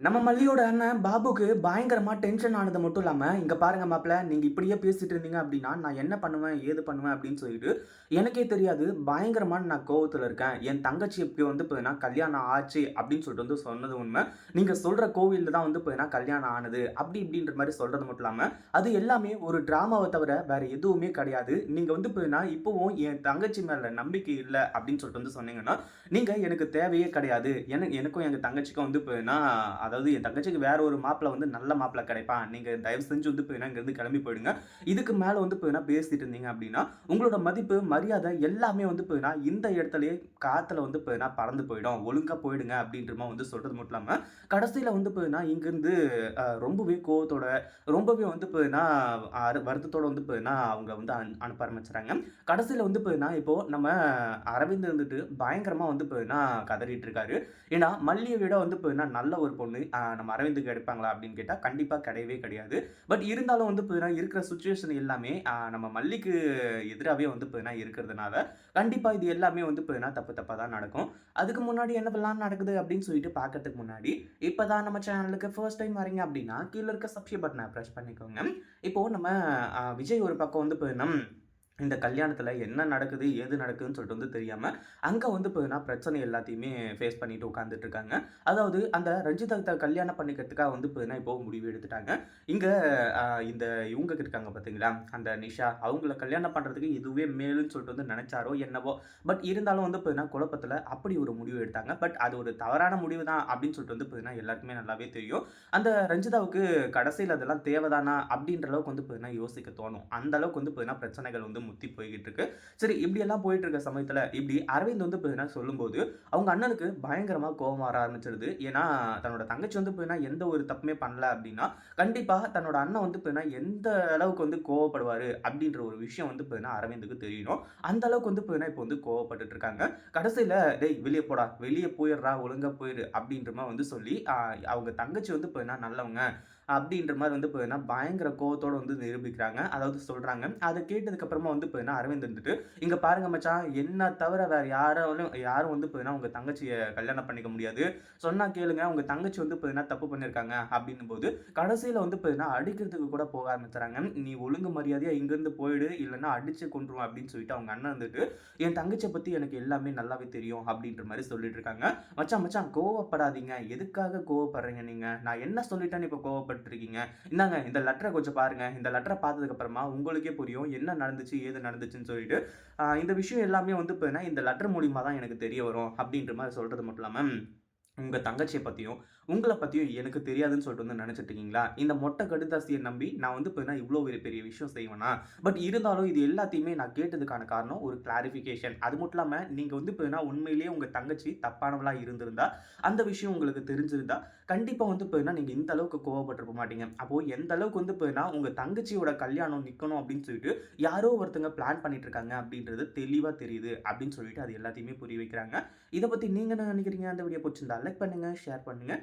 நம்ம மல்லியோட அண்ணன் பாபுக்கு பயங்கரமாக டென்ஷன் ஆனது மட்டும் இல்லாமல் இங்கே பாருங்க மாப்பிள்ள நீங்கள் இப்படியே பேசிட்டு இருந்தீங்க அப்படின்னா, நான் என்ன பண்ணுவேன், ஏது பண்ணுவேன்" அப்படின்னு சொல்லிட்டு, "எனக்கே தெரியாது, பயங்கரமாக நான் கோவத்தில் இருக்கேன். என் தங்கச்சி தங்கச்சிக்கு வந்து பார்த்தீங்கன்னா, கல்யாணம் ஆச்சு" அப்படின்னு சொல்லிட்டு வந்து சொன்னது உண்மை நீங்கள் சொல்கிற கோவிலில் தான் வந்து பார்த்தீங்கன்னா, கல்யாணம் ஆனது" அப்படி இப்படின்ற மாதிரி சொல்கிறது மட்டும் இல்லாமல் அது எல்லாமே ஒரு ட்ராமாவை தவிர வேறு எதுவுமே கிடையாது. நீங்கள் வந்து பார்த்தீங்கன்னா, இப்போவும் என் தங்கச்சி மேலே நம்பிக்கை இல்லை அப்படின்னு சொல்லிட்டு வந்து சொன்னீங்கன்னா, நீங்கள் எனக்கு தேவையே கிடையாது. என எனக்கும் எங்கள் தங்கச்சிக்கும் வந்து பார்த்தீங்கன்னா அதாவது என் தங்கச்சிக்கு வேற ஒரு மாப்பிள வந்து நல்ல மாப்பிள கிடைப்பான். நீங்க தயவு செஞ்சு வந்து போயினா இங்கேருந்து கிளம்பி போயிடுங்க. இதுக்கு மேல வந்து போயினா பேசிட்டு இருந்தீங்க அப்படின்னா, உங்களோட மதிப்பு, மரியாதை எல்லாமே வந்து போயினா இந்த இடத்துலயே காத்துல வந்து போயினா பறந்து போயிடும். ஒழுங்கா போயிடுங்க அப்படின்ற வந்து சொல்றது மட்டும் இல்லாம, கடைசியில வந்து போயினா இங்கேருந்து ரொம்பவே கோவத்தோட, ரொம்பவே வந்து போயினா அரு வருத்தத்தோட வந்து போயினா அவங்கள வந்து அனுப்ப ஆரம்பிச்சுறாங்க. கடைசியில வந்து போயினா இப்போ நம்ம அரவிந்த் வந்துட்டு பயங்கரமா வந்து போயினா கதறிட்டு இருக்காரு. ஏன்னா, மல்லிய விட வந்து போயினா நல்ல ஒரு பொண்ணு வந்து நம்ம அரவிந்துக்கு கிடைப்பாங்களா அப்படின்னு கேட்டால் கண்டிப்பாக கிடையவே கிடையாது. பட் இருந்தாலும் வந்து பார்த்தீங்கன்னா, இருக்கிற சுச்சுவேஷன் எல்லாமே நம்ம மல்லிக்கு எதிராகவே வந்து பார்த்தீங்கன்னா இருக்கிறதுனால, கண்டிப்பாக இது எல்லாமே வந்து பார்த்தீங்கன்னா, தப்பு தப்பாக தான் நடக்கும். அதுக்கு முன்னாடி என்னவெல்லாம் நடக்குது அப்படின்னு சொல்லிட்டு பார்க்கறதுக்கு முன்னாடி, இப்போ தான் நம்ம சேனலுக்கு ஃபர்ஸ்ட் டைம் வரீங்க அப்படின்னா, கீழே இருக்க சப்ஸ்கிரைப் பட்டனை ப்ரெஸ் பண்ணிக்கோங்க. இப்போது நம்ம விஜய் ஒரு பக்கம் வந்து பார்த்தீங்கன்னா, இந்த கல்யாணத்தில் என்ன நடக்குது, ஏது நடக்குதுன்னு சொல்லிட்டு வந்து தெரியாமல் அங்கே வந்து பார்த்தீங்கன்னா, பிரச்சனை எல்லாத்தையுமே ஃபேஸ் பண்ணிட்டு உட்காந்துட்டு இருக்காங்க. அதாவது அந்த ரஞ்சிதா கல்யாணம் பண்ணிக்கிறதுக்காக வந்து பார்த்தீங்கன்னா, இப்போ முடிவு எடுத்துட்டாங்க. இங்கே இந்த இவங்க இருக்காங்க பார்த்தீங்களா, அந்த நிஷா அவங்கள கல்யாணம் பண்ணுறதுக்கு இதுவே மேலுன்னு சொல்லிட்டு வந்து நினச்சாரோ என்னவோ! பட் இருந்தாலும் வந்து பார்த்தீங்கன்னா, குழப்பத்தில் அப்படி ஒரு முடிவு எடுத்தாங்க. பட் அது ஒரு தவறான முடிவு தான் அப்படின்னு சொல்லிட்டு வந்து பார்த்தீங்கன்னா, எல்லாருக்குமே நல்லாவே தெரியும். அந்த ரஞ்சிதாவுக்கு கடைசியில் அதெல்லாம் தேவைதானா அப்படின்ற அளவுக்கு வந்து பார்த்தீங்கன்னா, யோசிக்க தோணும். அந்த அளவுக்கு வந்து பார்த்தீங்கன்னா, பிரச்சனைகள் வந்து முத்தி போய்கிட்டு இருக்கு. சரி இப்படியெல்லாம் போயிட்டு இருக்க சமயத்துல, இப்படி அரவிந்த் வந்து பார்த்தீங்கன்னா சொல்லும்போது, அவங்க அண்ணனுக்கு பயங்கரமாக கோவம் வர ஆரம்பிச்சிருது ஏன்னா, தன்னோட தங்கச்சி வந்து பார்த்தீங்கன்னா, எந்த ஒரு தப்புமே பண்ணல அப்படின்னா, கண்டிப்பாக தன்னோட அண்ணன் வந்து பார்த்தீங்கன்னா, எந்த அளவுக்கு வந்து கோவப்படுவார் அப்படின்ற ஒரு விஷயம் வந்து பார்த்தீங்கன்னா, அரவிந்துக்கு தெரியணும். அந்த அளவுக்கு வந்து பார்த்தீங்கன்னா, இப்போ வந்து கோவப்பட்டுட்டு இருக்காங்க. கடைசியில, "டேய் வெளியே போடா, வெளியே போயிடுறா ஒழுங்காக போயிடு அப்படின்ற வந்து சொல்லி, அவங்க தங்கச்சி வந்து பார்த்தீங்கன்னா நல்லவங்க அப்படின்ற மாதிரி வந்து பார்த்தீங்கன்னா, பயங்கர கோவத்தோட வந்து நிரூபிக்கிறாங்க. அதாவது சொல்றாங்க. அதை கேட்டதுக்கப்புறமா வந்து பார்த்தீங்கன்னா, அரவிந்த் இருந்துட்டு, "இங்க பாருங்க மச்சான், என்ன தவிர வேற யாராலும் யாரும் வந்து பார்த்தீங்கன்னா, உங்க தங்கச்சியை கல்யாணம் பண்ணிக்க முடியாது. சொன்னா கேளுங்க, உங்க தங்கச்சி வந்து பார்த்தீங்கன்னா, தப்பு பண்ணியிருக்காங்க" அப்படின்னும்போது, கடைசியில வந்து பார்த்தீங்கன்னா, அடிக்கிறதுக்கு கூட போக ஆரம்பிச்சுறாங்க. "நீ ஒழுங்கு மரியாதையா இங்கேருந்து போயிடு, இல்லைன்னா அடிச்சு கொண்டுருவோம் அப்படின்னு சொல்லிட்டு அவங்க அண்ணன் வந்துட்டு, "என் தங்கச்சியை பத்தி எனக்கு எல்லாமே நல்லாவே தெரியும்" அப்படின்ற மாதிரி சொல்லிட்டு இருக்காங்க. "மச்சான் மச்சான் கோவப்படாதீங்க. எதுக்காக கோவப்படுறீங்க நீங்க? நான் என்ன சொல்லிட்டேன்னு இப்போ கோவப்பட்டுட்டு இருக்கீங்க? இந்தாங்க இந்த லெட்டரை கொஞ்சம் பாருங்க. இந்த லெட்டரை பார்த்ததுக்கு அப்புறமா உங்களுக்கே புரியும். என்ன நடந்துச்சு, ஏது நடந்துச்சுன்னு சொல்லிட்டு, இந்த விஷயம் எல்லாமே வந்து இப்போ இந்த லெட்டர் மூலிமா தான் எனக்கு தெரிய வரும்" அப்படின்ற மாதிரி சொல்கிறது மட்டும் இல்லாமல் உங்கள் தங்கச்சியை பற்றியும் உங்களை பற்றியும் எனக்கு தெரியாதுன்னு சொல்லிட்டு வந்து இருக்கீங்களா? இந்த மொட்டை கடுதாசியை நம்பி நான் வந்து பார்த்தீங்கன்னா, இவ்வளோ ஒரு பெரிய விஷயம் செய்வேனா? பட் இருந்தாலும் இது எல்லாத்தையுமே நான் கேட்டதுக்கான காரணம் ஒரு கிளாரிஃபிகேஷன். அது மட்டும் இல்லாமல் நீங்கள் வந்து பார்த்தீங்கன்னா, உண்மையிலேயே உங்கள் தங்கச்சி தப்பானவளாக இருந்திருந்தா, அந்த விஷயம் உங்களுக்கு தெரிஞ்சிருந்தா, கண்டிப்பாக வந்து பார்த்தீங்கன்னா, நீங்கள் இந்த அளவுக்கு கோவப்பட்டிருக்க மாட்டீங்க. அப்போது எந்த அளவுக்கு வந்து பார்த்தீங்கன்னா, உங்கள் தங்கச்சியோட கல்யாணம் நிற்கணும் அப்படின்னு சொல்லிட்டு, யாரோ ஒருத்தங்க பிளான் பண்ணிட்டு இருக்காங்க அப்படின்றது தெளிவாக தெரியுது அப்படின்னு சொல்லிட்டு, அது எல்லாத்தையுமே புரிய வைக்கிறாங்க. இதை பற்றி நீங்கள் என்ன நினைக்கிறீங்க அந்த வீடியோ பிடிச்சிருந்தா லைக் பண்ணுங்கள் ஷேர் பண்ணுங்கள்